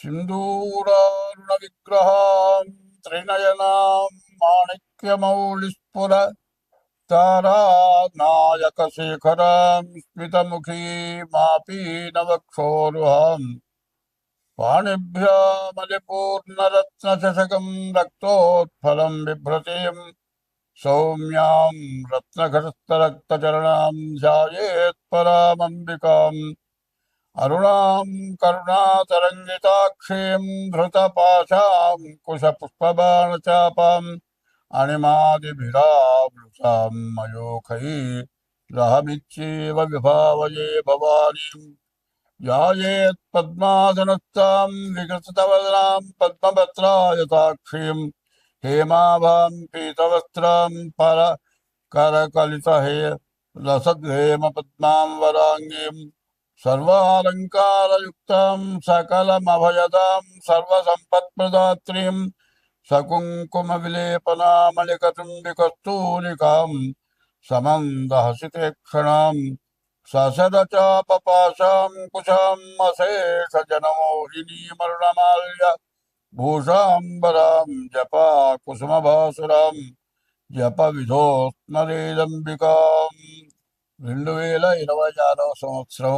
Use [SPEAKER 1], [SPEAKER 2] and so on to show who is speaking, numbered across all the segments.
[SPEAKER 1] सिंदूरारुण सिन्धूरारुणविग्रहां त्रिनयनां माणिक्यमौलिस्फुर तारानायकशेखरां रत्न पाणिभ्यामलिपूर्णरत्नचषकं रक्तोत्फलं बिभ्रतीम् सौम्यां रत्नघटस्थरक्तचरणां ध्यायेत्परामम्बिकाम् अरुणां करुणातरङ्गिताक्षीं धृतपाशां कुशपुष्पबाणचापाम् अणिमादिभिरावृतां मयोखै रहमिच्छेव विभावये भवानीम् यायेत्पद्मासनस्तां विकृतवदनां पद्मपत्रायताक्षीं हेमाभां पीतवस्त्रां पर करकलितहे रसद्वेम पद्मां वराङ्गीम्। హే లసద్హేమ పద్మాం వరాంగీం సర్వాలంకారయుక్తాం సకలమభయదాం సర్వసంపత్ప్రదాత్రీం సకుంకుమ విలేపనామలికతుంబికస్తూలికాం సమందహసితే క్షణాం ససదచాపపాశాం కుశాం అశేష జనమోహినీమరుణమాల్య భూషాంబరాం జపా కుసుమభాసురాం జప విధోస్మరేదంబికాం రెండు వేల ఇరవై ఆరవ సంవత్సరం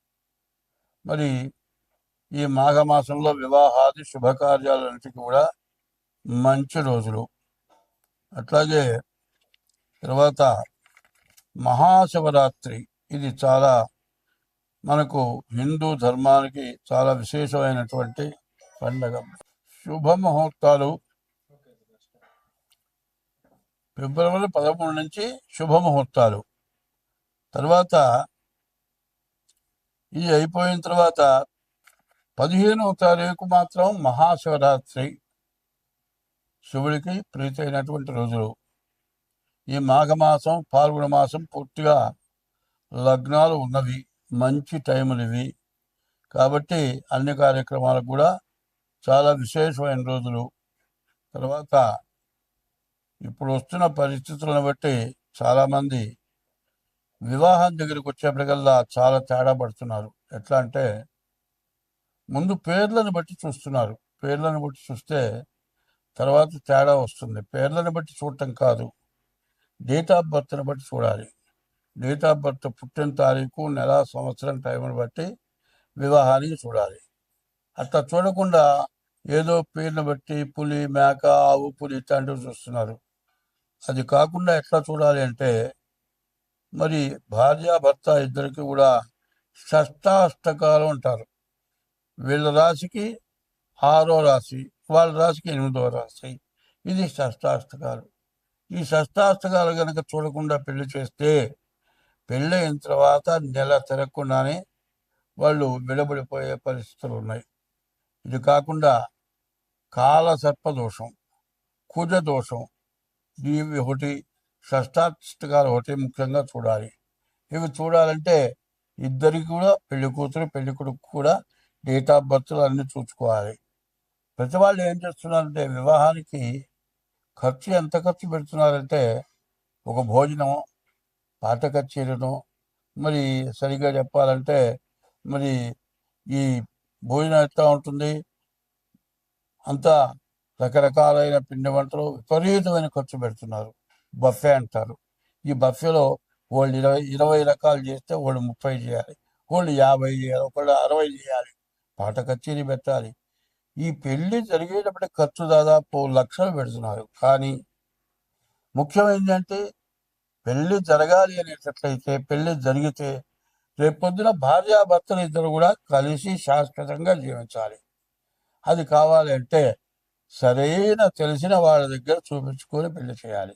[SPEAKER 1] మరి ఈ మాఘమాసంలో వివాహాది శుభకార్యాలన్నిటికీ కూడా మంచి రోజులు. అట్లాగే తర్వాత మహాశివరాత్రి. ఇది చాలా మనకు హిందూ ధర్మానికి చాలా విశేషమైనటువంటి పండగ. శుభముహూర్తాలు ఫిబ్రవరి పదమూడు నుంచి శుభముహూర్తాలు. తర్వాత ఇది అయిపోయిన తర్వాత పదిహేనవ తారీఖు మాత్రం మహాశివరాత్రి. శివుడికి ప్రీతైనటువంటి రోజులు. ఈ మాఘమాసం పాల్గొన మాసం పూర్తిగా లగ్నాలు ఉన్నవి. మంచి టైములు ఇవి. కాబట్టి అన్ని కార్యక్రమాలకు కూడా చాలా విశేషమైన రోజులు. తర్వాత ఇప్పుడు వస్తున్న పరిస్థితులను బట్టి చాలామంది వివాహం దగ్గరికి వచ్చేప్పటికల్లా చాలా తేడా పడుతున్నారు. ఎట్లా అంటే ముందు పేర్లను బట్టి చూస్తున్నారు. పేర్లను బట్టి చూస్తే తర్వాత తేడా వస్తుంది. పేర్లను బట్టి చూడటం కాదు. డేట్ ఆఫ్ బర్త్ని బట్టి చూడాలి. డేట్ ఆఫ్ బర్త్ పుట్టిన తారీఖు నెల సంవత్సరం టైంని బట్టి వివాహానికి చూడాలి. అట్లా చూడకుండా ఏదో పేరుని బట్టి పులి మేక ఆవు పులి ఇట్లాంటివి చూస్తున్నారు. అది కాకుండా ఎట్లా చూడాలి అంటే మరి భార్య భర్త ఇద్దరికి కూడా షష్టాష్టకాలు అంటారు. వీళ్ళ రాశికి ఆరో రాశి వాళ్ళ రాశికి ఎనిమిదో రాశి. ఇది షష్టాష్టకాలు. ఈ షష్టాష్టకాలు కనుక చూడకుండా పెళ్ళి చేస్తే పెళ్ళి అయిన తర్వాత నెల తిరగకుండానే వాళ్ళు విడబడిపోయే పరిస్థితులు ఉన్నాయి. ఇది కాకుండా కాల సర్పదోషం కుజ దోషం ఇవి ఒకటి షష్టాష్టకాలు ఒకటి ముఖ్యంగా చూడాలి. ఇవి చూడాలంటే ఇద్దరికి కూడా పెళ్ళి కూతురు పెళ్ళి కొడుకు కూడా డేట్ ఆఫ్ బర్త్లు అన్నీ చూసుకోవాలి. ప్రతి వాళ్ళు ఏం చేస్తున్నారంటే వివాహానికి ఖర్చు ఎంత ఖర్చు పెడుతున్నారంటే ఒక భోజనం పాట కచేరీను మరి సరిగ్గా చెప్పాలంటే మరి ఈ భోజనం ఎట్లా ఉంటుంది? అంతా రకరకాలైన పిండి వంటలు విపరీతమైన ఖర్చు పెడుతున్నారు. బఫే అంటారు. ఈ బఫేలో వాళ్ళు ఇరవై ఇరవై రకాలు చేస్తే వాళ్ళు ముప్పై చేయాలి. వాళ్ళు యాభై చేయాలి ఒకళ్ళు అరవై చేయాలి. పాట కచేరీ పెట్టాలి. ఈ పెళ్ళి జరిగేటప్పుడు ఖర్చు దాదాపు లక్షలు పెడుతున్నారు. కానీ ముఖ్యం ఏంటంటే పెళ్ళి జరగాలి అనేటట్లయితే పెళ్ళి జరిగితే రేపొద్దున భార్యాభర్తలు ఇద్దరు కూడా కలిసి శాశ్వతంగా జీవించాలి. అది కావాలి అంటే సరైన తెలిసిన వాళ్ళ దగ్గర చూపించుకొని పెళ్ళి చేయాలి.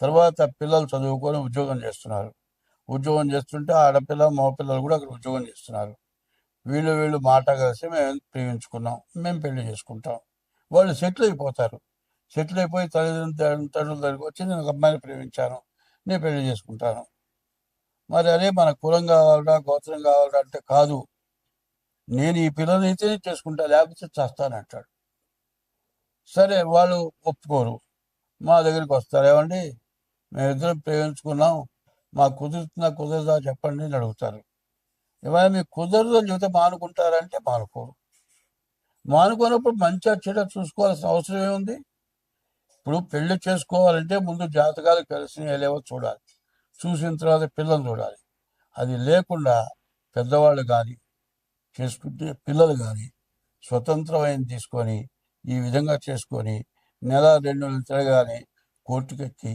[SPEAKER 1] తర్వాత పిల్లలు చదువుకొని ఉద్యోగం చేస్తున్నారు. ఉద్యోగం చేస్తుంటే ఆడపిల్ల మగపిల్లలు కూడా అక్కడ ఉద్యోగం చేస్తున్నారు. వీళ్ళు వీళ్ళు మాట కలిసి మేము ప్రేమించుకున్నాం. మేము పెళ్ళి చేసుకుంటాం. వాళ్ళు సెటిల్ అయిపోతారు. సెటిల్ అయిపోయి తల్లిదండ్రుల తండ్రుల దగ్గరికి వచ్చి నేను ఒక అమ్మాయిని ప్రేమించాను. నేను పెళ్ళి చేసుకుంటాను. మరి అదే మన కులం కావాలరా గోత్రం కావాలరా అంటే కాదు. నేను ఈ పిల్లని అయితేనే చేసుకుంటా లేకపోతే చేస్తానంటాడు సరే వాళ్ళు ఒప్పుకోరు. మా దగ్గరికి వస్తారు. ఏమండి? మేమిద్దరం ప్రేమించుకున్నాం మాకు కుదురుతుందా కుదరదా చెప్పండి అని అడుగుతారు. ఇవాళ మీకు కుదరదు అని చెబితే మానుకుంటారంటే మానుకోరు. మానుకున్నప్పుడు మంచిగా చెడ చూసుకోవాల్సిన అవసరం ఏముంది? ఇప్పుడు పెళ్ళి చేసుకోవాలంటే ముందు జాతకాలు కలిసి లేవో చూడాలి. చూసిన తర్వాత పిల్లలు చూడాలి. అది లేకుండా పెద్దవాళ్ళు కానీ చేసుకుంటే పిల్లలు కానీ స్వతంత్రమైన తీసుకొని ఈ విధంగా చేసుకొని నెల రెండు నెలలు తిరగానే కోర్టుకెక్కి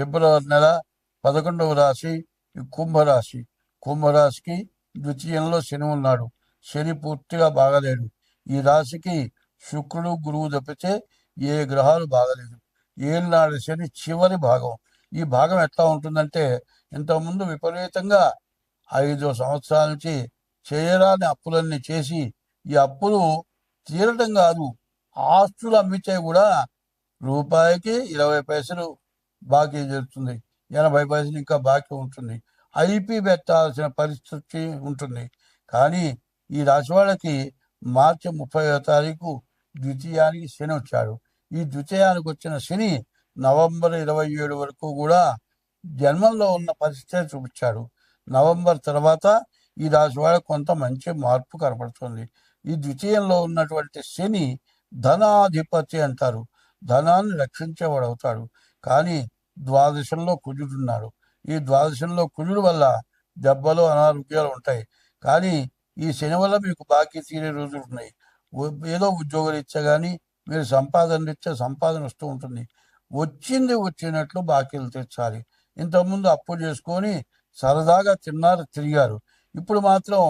[SPEAKER 1] ఫిబ్రవరి నెల పదకొండవ రాశి కుంభరాశి. కుంభరాశికి ద్వితీయంలో శని ఉన్నాడు. శని పూర్తిగా బాగలేడు. ఈ రాశికి శుక్రుడు గురువు తప్పితే ఏ గ్రహాలు బాగలేదు. ఏనాడు శని చివరి భాగం. ఈ భాగం ఎట్లా ఉంటుందంటే ఇంతకుముందు విపరీతంగా ఐదు సంవత్సరాల నుంచి చేయరాని అప్పులన్నీ చేసి ఈ అప్పులు తీరటం కాదు. ఆస్తులు అమ్మితే కూడా రూపాయికి ఇరవై పైసలు బాకీ చేస్తుంది ఎనభై పైసలు ఇంకా బాకీ ఉంటుంది. ఐపీ పెట్టాల్సిన పరిస్థితి ఉంటుంది. కానీ ఈ రాశి వాళ్ళకి మార్చి ముప్పై తారీఖు ద్వితీయానికి శని వచ్చాడు. ఈ ద్వితీయానికి వచ్చిన శని నవంబర్ ఇరవై ఏడు వరకు కూడా జన్మంలో ఉన్న పరిస్థితి చూపించాడు. నవంబర్ తర్వాత ఈ రాశి వాళ్ళకి కొంత మంచి మార్పు కనపడుతుంది. ఈ ద్వితీయంలో ఉన్నటువంటి శని ధనాధిపతి అంటారు. ధనాన్ని రక్షించేవాడు అవుతాడు. కానీ ద్వాదశంలో కుజుడున్నాడు. ఈ ద్వాదశంలో కుజుడు వల్ల దెబ్బలు అనారోగ్యాలు ఉంటాయి. కానీ ఈ శని వల్ల మీకు బాకీ తీరే రోజులు ఉన్నాయి. ఏదో ఉద్యోగాలు ఇచ్చా కానీ మీరు సంపాదన ఇచ్చే సంపాదన వస్తూ ఉంటుంది. వచ్చింది వచ్చినట్లు బాకీలు తీర్చాలి. ఇంతకుముందు అప్పు చేసుకొని సరదాగా తిన్నారు తిరిగారు. ఇప్పుడు మాత్రం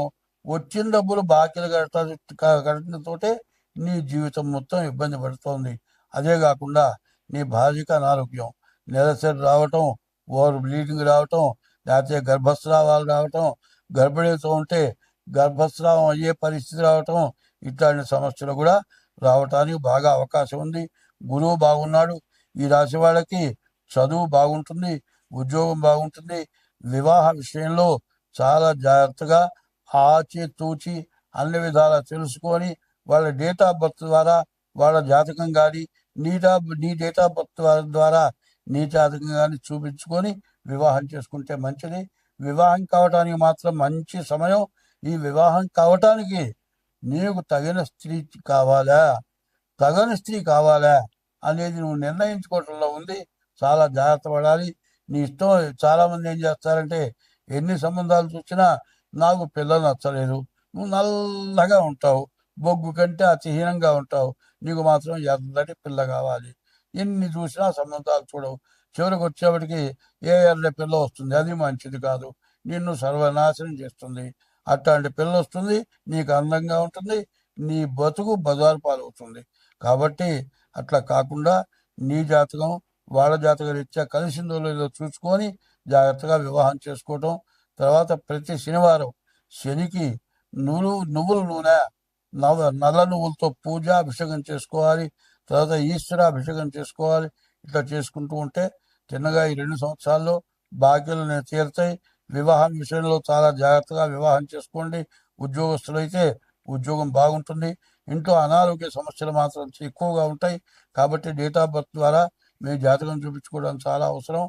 [SPEAKER 1] వచ్చిన డబ్బులు బాకీలు కట్ట కట్టడంతోటే నీ జీవితం మొత్తం ఇబ్బంది పడుతోంది. అదే కాకుండా నీ భార్యకు అనారోగ్యం. నెలసరి రావటం ఓవర్ బ్లీడింగ్ రావటం లేకపోతే గర్భస్రావాలు రావటం గర్భిణీతో ఉంటే గర్భస్రావం అయ్యే పరిస్థితి రావటం ఇట్లాంటి సమస్యలు కూడా రావటానికి బాగా అవకాశం ఉంది. గురువు బాగున్నాడు. ఈ రాశి వాళ్ళకి చదువు బాగుంటుంది ఉద్యోగం బాగుంటుంది. వివాహ విషయంలో చాలా జాగ్రత్తగా ఆచి తూచి అన్ని విధాలా తెలుసుకొని వాళ్ళ డేట్ ఆఫ్ బర్త్ ద్వారా వాళ్ళ జాతకం కానీ నీ నీ డేట్ ఆఫ్ బర్త్ ద్వారా నీ జాతకం చూపించుకొని వివాహం చేసుకుంటే మంచిది. వివాహం కావటానికి మాత్రం మంచి సమయం. ఈ వివాహం కావటానికి నీకు తగిన స్త్రీ కావాలా? తగని స్త్రీ కావాలా? అనేది నువ్వు నిర్ణయించుకోవటంలో ఉంది. చాలా జాగ్రత్త పడాలి. నీ ఇష్టం చాలామంది ఏం చేస్తారంటే ఎన్ని సంబంధాలు చూసినా నాకు పిల్లలు నచ్చలేదు. నువ్వు నల్లగా ఉంటావు. బొగ్గు కంటే అతిహీనంగా ఉంటావు. నీకు మాత్రం ఎర్రటి పిల్ల కావాలి. ఎన్ని చూసినా సంబంధాలు చూడవు. చివరికి వచ్చేప్పటికి ఏ ఎర్ర పిల్ల వస్తుంది? అది మంచిది కాదు. నిన్ను సర్వనాశనం చేస్తుంది. అట్లాంటి పిల్ల వస్తుంది. నీకు అందంగా ఉంటుంది. నీ బతుకు బజారు పాలవుతుంది. కాబట్టి అట్లా కాకుండా నీ జాతకం వాళ్ళ జాతకం రీత్యా కలిసిందో లేదో చూసుకొని జాగ్రత్తగా వివాహం చేసుకోవటం. తర్వాత ప్రతి శనివారం శనికి నువ్వు నువ్వుల నూనె నవ నల్ల నువ్వులతో పూజ అభిషేకం చేసుకోవాలి. తర్వాత ఈశ్వర అభిషేకం చేసుకోవాలి. ఇట్లా చేసుకుంటూ ఉంటే తిన్నగా ఈ రెండు సంవత్సరాల్లో బాకీలు నేను తీరుతాయి. వివాహం విషయంలో చాలా జాగ్రత్తగా వివాహం చేసుకోండి. ఉద్యోగస్తులైతే ఉద్యోగం బాగుంటుంది. ఇంట్లో అనారోగ్య సమస్యలు మాత్రం ఎక్కువగా ఉంటాయి. కాబట్టి డేట్ ఆఫ్ బర్త్ ద్వారా మీ జాతకం చూపించుకోవడం చాలా అవసరం.